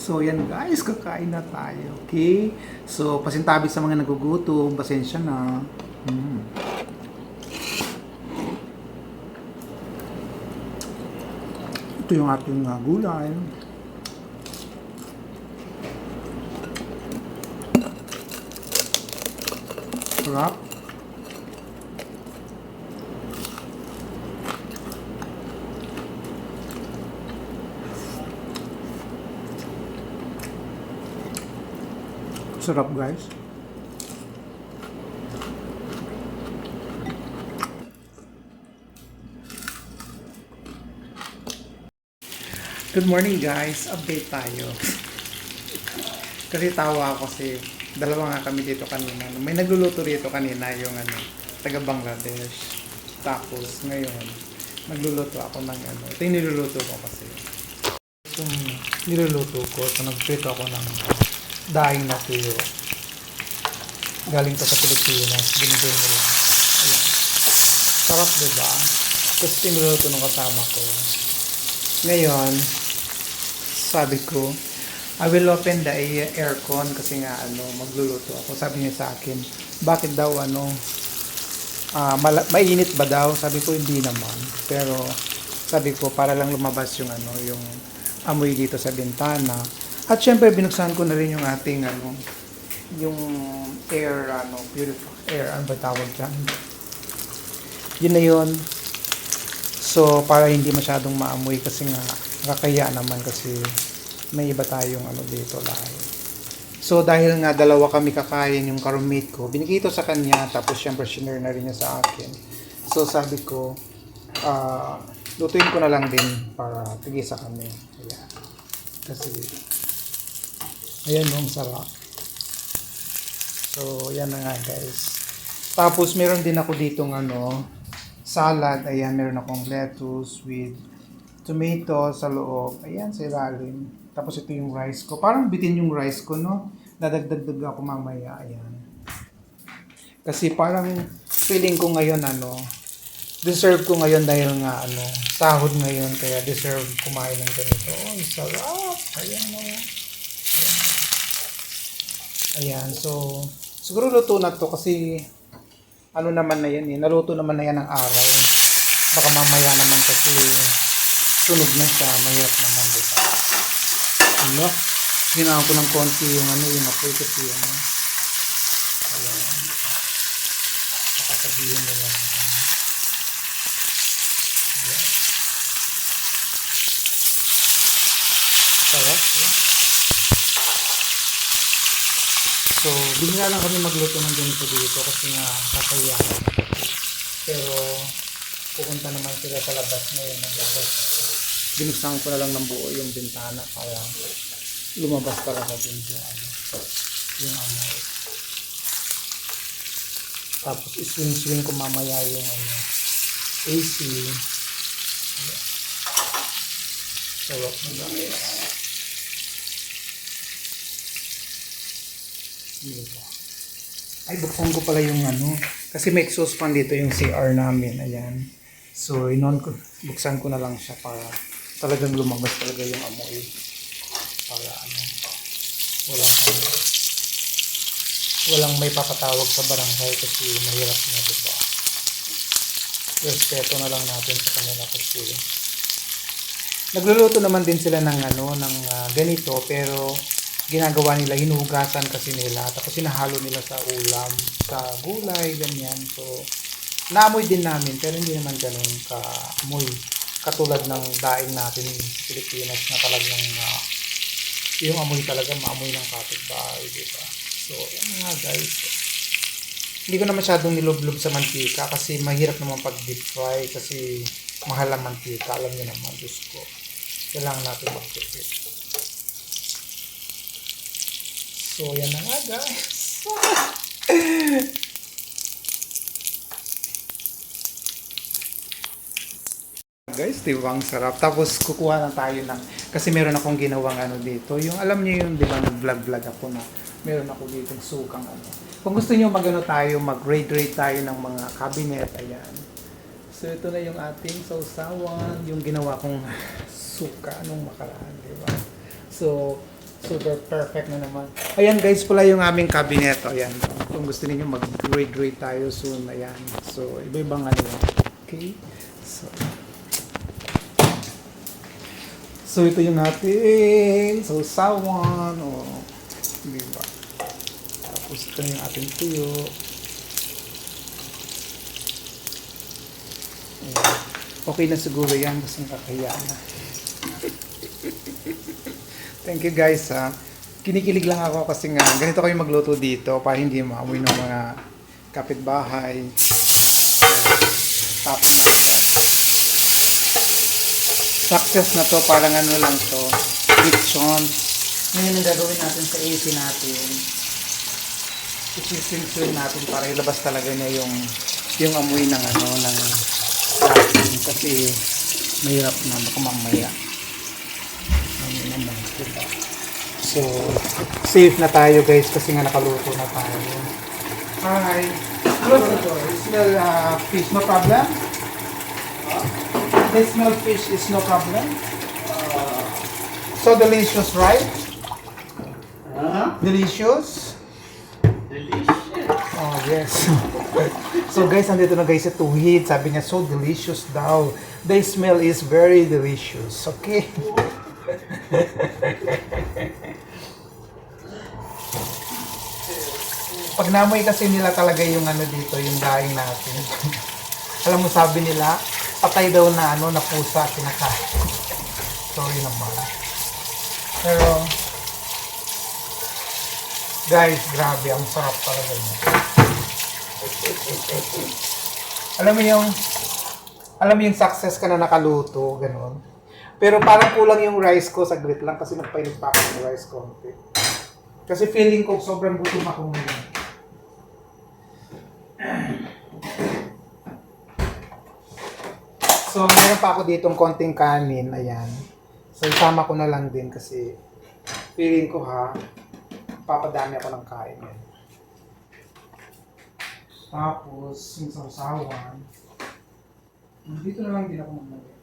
So yan guys, kakain na tayo. Okay? So pasintabi sa mga nagugutom, pasensya na. Mm. Ito yung ating uh, gulay. Sarap. Sarap guys. Good morning guys. Update tayo. kasi tawa ako kasi dalawa nga kami dito kanina. May nagluluto dito kanina yung ano, taga Bangladesh. Tapos ngayon, nagluluto ako ng ano. Ito yung niluluto ko kasi. Itong niluluto ko, so nagprito ako ng daing na tuyo. Galing to sa Pilipinas. Binigay mo lang. Ayan. Sarap diba? Tapos tinuluto ng kasama ko. Ngayon, sabi ko, I will open the aircon kasi nga ano, magluluto ako. Sabi niya sa akin, bakit daw ano, mala- mainit ba daw? Sabi ko, hindi naman. Pero sabi ko, para lang lumabas yung ano, yung amoy dito sa bintana. At syempre, binuksan ko na rin yung ating ano, yung air, ano, purifier, air, ano ba tawag dyan? Yun na yun. So, para hindi masyadong maamoy kasi nga, kakaya naman kasi may iba tayong ano dito lahat. So, dahil nga dalawa kami kakain yung karumate ko, binigay sa kanya, tapos syempre shinare na rin niya sa akin. So, sabi ko, ah, lutuin ko na lang din para tigisa kami. Ayan. Kasi, ayan yung sarap. So, yan na nga guys. Tapos, meron din ako ditong ano, salad. Ayan, meron akong lettuce with tomato sa loob. Ayan, sa ilalim. Tapos ito yung rice ko. Parang bitin yung rice ko, no? Dadagdag ako mamaya. Ayan. Kasi parang feeling ko ngayon, ano, deserve ko ngayon dahil nga, ano, sahod ngayon. Kaya deserve kumain ng ganito. Oh, ang sarap. Ayan, no? Ayan. So, siguro luto na to kasi ano naman na yan eh, naluto naman na yan ng araw. Baka mamaya naman kasi tunog na siya, mahirap naman, di ba? Ano? Ginawa ko ng konti yung ano, yung apoy kasi ano. Ayan. Baka sabihin nila. Ayan. Sarap, eh. So, bigla lang kami magluto ng ganito dito kasi nga kakaya. Pero, pupunta naman sila sa labas ngayon. Naglabas. Binuksan ko na lang ng buo yung bintana para lumabas talaga din yung ano, yung amoy. Tapos, iswing-swing ko mamaya yung ano, AC. Ayan. Sarap na guys. Ay, buksan ko pala yung ano. Kasi may exhaust fan dito yung CR namin. Ayan. So, inon ko, buksan ko na lang siya para talagang lumabas talaga yung amoy. Para ano, walang ano, walang may papatawag sa barangay kasi mahirap na, di ba? Respeto na lang natin sa kanila kasi nagluluto naman din sila ng ano, ng ah, ganito pero ginagawa nila, hinugasan kasi nila, tapos sinahalo nila sa ulam, sa gulay, ganyan. So, naamoy din namin, pero hindi naman ganun ka-amoy. Katulad ng daing natin sa Pilipinas na talagang ah, yung amoy talaga maamoy ng kapitbahay, di ba? So, yan nga guys. Hindi ko na masyadong niloblob sa mantika kasi mahirap naman pag deep fry kasi mahal ang mantika. Alam niyo naman, Diyos ko. Kailangan natin magtipid. So, yan na nga guys. guys, di ang sarap? Tapos kukuha na tayo ng, kasi meron akong ginawang ano dito. Yung alam niyo yung, di ba, nag-vlog-vlog ako na meron ako dito sukang ano. Kung gusto niyo magano tayo, mag-grade-grade tayo ng mga cabinet, ayan. So ito na yung ating sausawan, yung ginawa kong suka nung makaraan, di ba? So, super perfect na naman. Ayan guys, pala yung aming cabinet. Ayan. Kung gusto niyo mag-grade-grade tayo soon, ayan. So, iba-ibang ano. Okay? So, so ito yung natin. So, sawan. O, di ba? Tapos ito yung ating tuyo. Okay na siguro yan kasi nakakaya na. Thank you guys ha. Kinikilig lang ako kasi nga ganito kayo magluto dito para hindi maamoy ng mga kapitbahay. Tapos. Success na to, parang ano lang to. Kitchen. Ngayon ang gagawin natin sa AC natin. Isising natin para ilabas talaga niya yung yung amoy ng ano ng atin kasi mahirap na baka mamaya ano naman diba? So safe na tayo guys kasi nga nakaluto na tayo hi close the door you smell uh, fish no problem they smell fish is no problem so delicious right Huh? delicious Delicious. Oh, yes. so guys, andito na guys sa tuhid. Sabi niya, so delicious daw. The smell is very delicious. Okay? Pag namoy kasi nila talaga yung ano dito, yung daing natin. Alam mo, sabi nila, patay daw na ano, na pusa kinakain. Sorry naman. Pero, Guys, grabe, ang sarap talaga niya. alam mo yung, alam mo yung success ka na nakaluto, ganun. Pero parang kulang yung rice ko, saglit lang kasi nagpainit pa ako ng rice konti. Kasi feeling ko sobrang gutom ako ngayon. So, meron pa ako ditong konting kanin, ayan. So, isama ko na lang din kasi feeling ko ha, papadami ako ng kain ngayon. Tapos, yung sausawan, dito na lang din ako maglagay.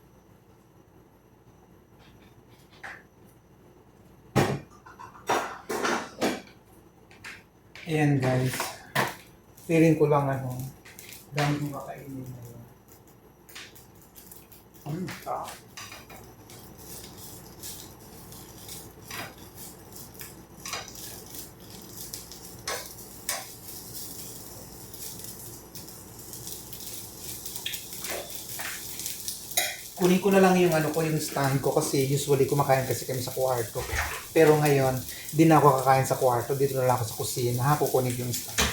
Ayan guys. Feeling ko lang ano, dami kong kakainin ngayon. Sarap. kunin ko na lang yung ano ko, yung stand ko kasi usually kumakain kasi kami sa kwarto. Pero ngayon, di na ako kakain sa kwarto, dito na lang ako sa kusina, ha, kukunin yung stand.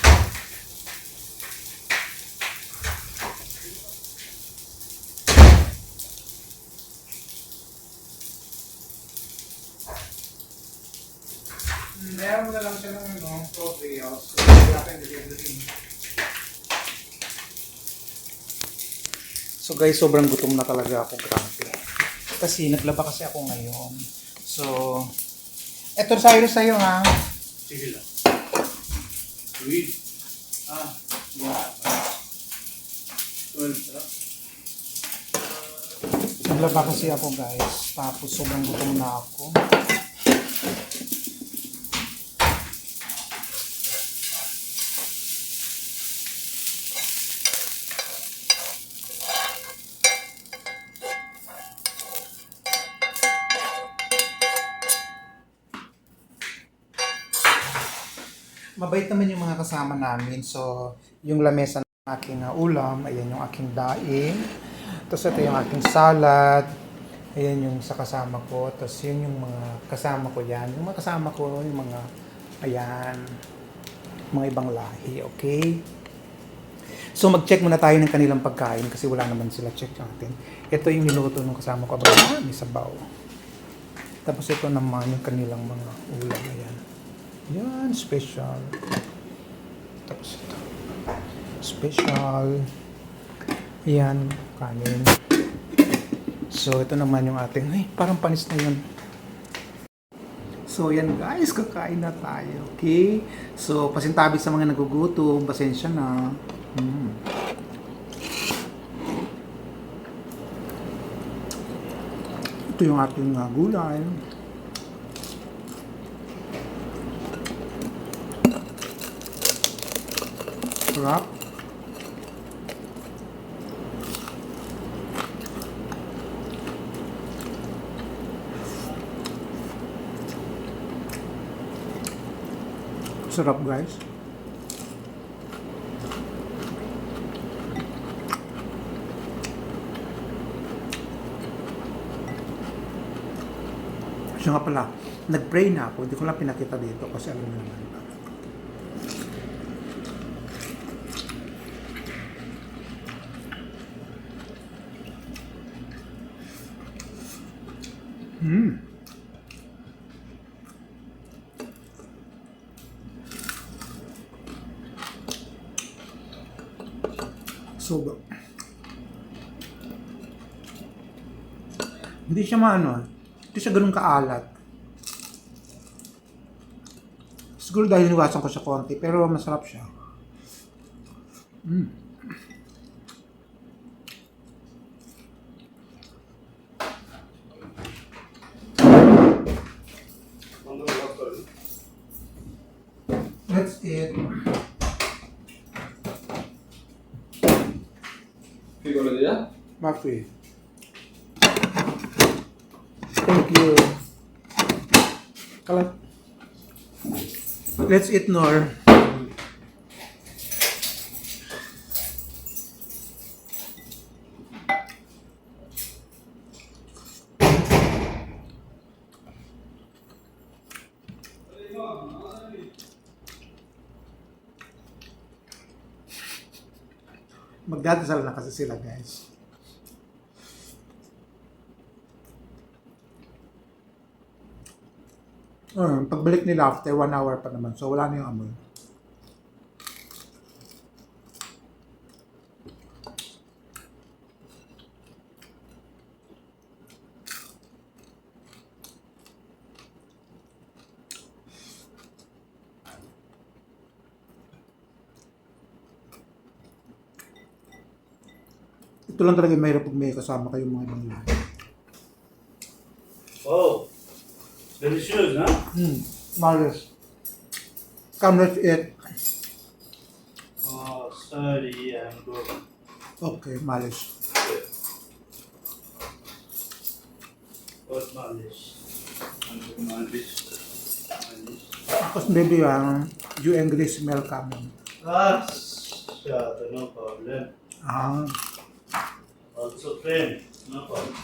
Meron na lang siya ng ano, house. So, natin delivery. So guys, sobrang gutom na talaga ako, grabe. Kasi naglaba kasi ako ngayon. So, eto Cyrus sa'yo ha. Sige lang. Sweet. Ah, yeah. Naglaba kasi ako guys. Tapos sobrang gutom na ako. Mabait naman yung mga kasama namin. So, yung lamesa ng aking uh, ulam, ayan yung aking daing. Tapos ito yung aking salad. Ayan yung sa kasama ko. Tapos yun yung mga kasama ko yan. Yung mga kasama ko, yung mga, ayan, mga ibang lahi, okay? So mag-check muna tayo ng kanilang pagkain kasi wala naman sila check natin. Ito yung niluto ng kasama ko. Aba, may sabaw. Tapos ito naman yung kanilang mga ulam. Ayan. Yan, special. Tapos ito. Special. Yan, kanin. So, ito naman yung ating, ay, parang panis na yun. So, yan guys, kakain na tayo, okay? So, pasintabi sa mga nagugutom, pasensya na. Mm. Ito yung ating uh, gulay. Sarap. Sarap guys. Siya nga pala, nag-pray na ako. Hindi ko lang pinakita dito kasi alam mo naman. Hmm. So, hindi siya maano, hindi siya ganun kaalat. Siguro dahil niwasan ko siya konti, pero masarap siya. Mm. That's it. কি করে দিয়া Mafi. Thank you. Kalat. Let's eat Nor. Magdadasal na kasi sila guys. Uh, pagbalik nila after one hour pa naman. So, wala na yung amoy. Ito lang talaga mahirap pag may kasama kayong mga ibang lahi. Oh, delicious, huh? Hmm, malas. Come, let's eat. Oh, sorry, I'm good. Okay, malas. What malish? Ano malish? Malish. Tapos maybe yung you angry smell coming. Ah, shut no problem. Ah, Also friend, no problem.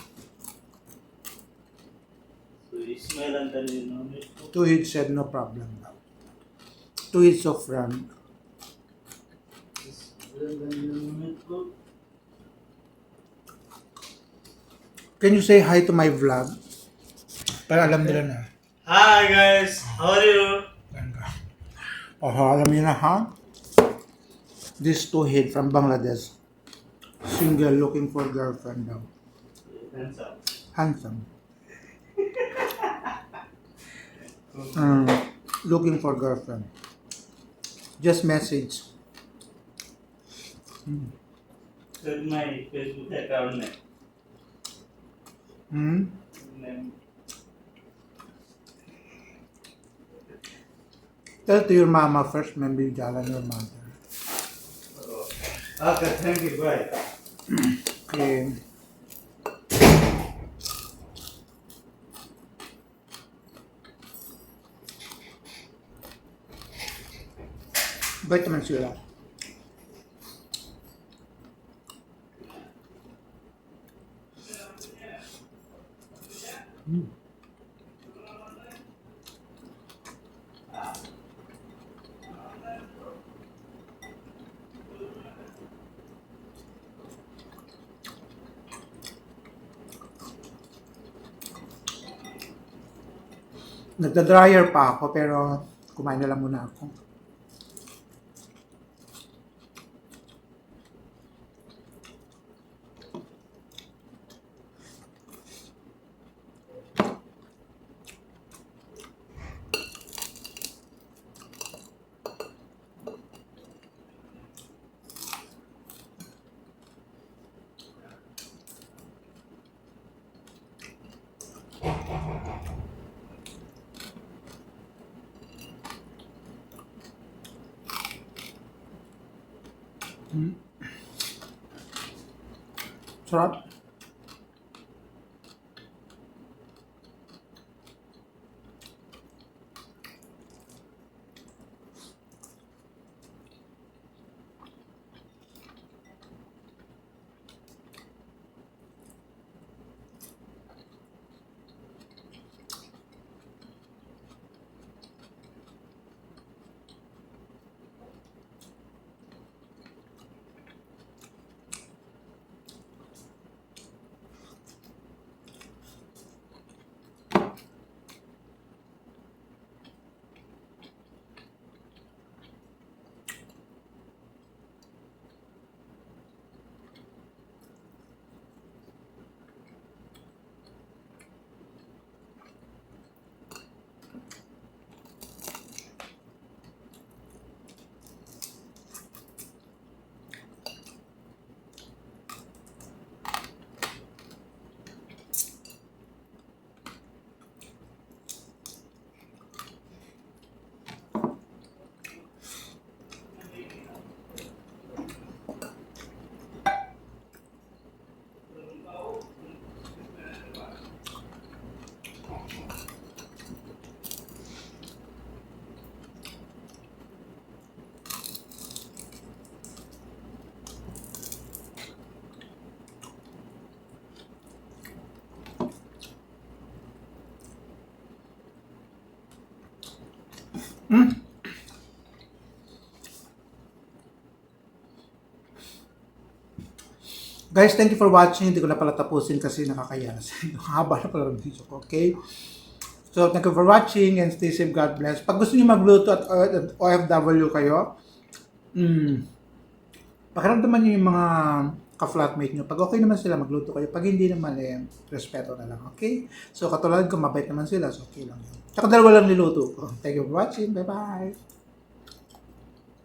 So Ismail and then you know it. two said no problem. Two hits of good. Can you say hi to my vlog? Para alam nila na. Hi guys, how are you? Ganda. Oh, alam niyo na ha? This two hit from Bangladesh. Single looking for girlfriend daw. Handsome. Handsome. Um, looking for girlfriend. Just message. Check my Facebook account name. Hmm? name. Tell to your mama first, maybe jalan your mother. Okay, thank you. Bye. Okay. Bait naman sila. Mm. Nagda-dryer pa ako pero kumain na lang muna ako. Hmm. Sarap. Guys, thank you for watching. Hindi ko na pala tapusin kasi nakakaya na sa inyo. Haba na pala ng video ko, okay? So, thank you for watching and stay safe. God bless. Pag gusto niyo magluto at at OFW kayo, mm, pakiramdaman niyo yung mga ka-flatmate niyo. Pag okay naman sila, magluto kayo. Pag hindi naman, eh, respeto na lang, okay? So, katulad ko, mabait naman sila. So, okay lang yun. Tsaka dalawa lang niluto ko. Thank you for watching. Bye-bye.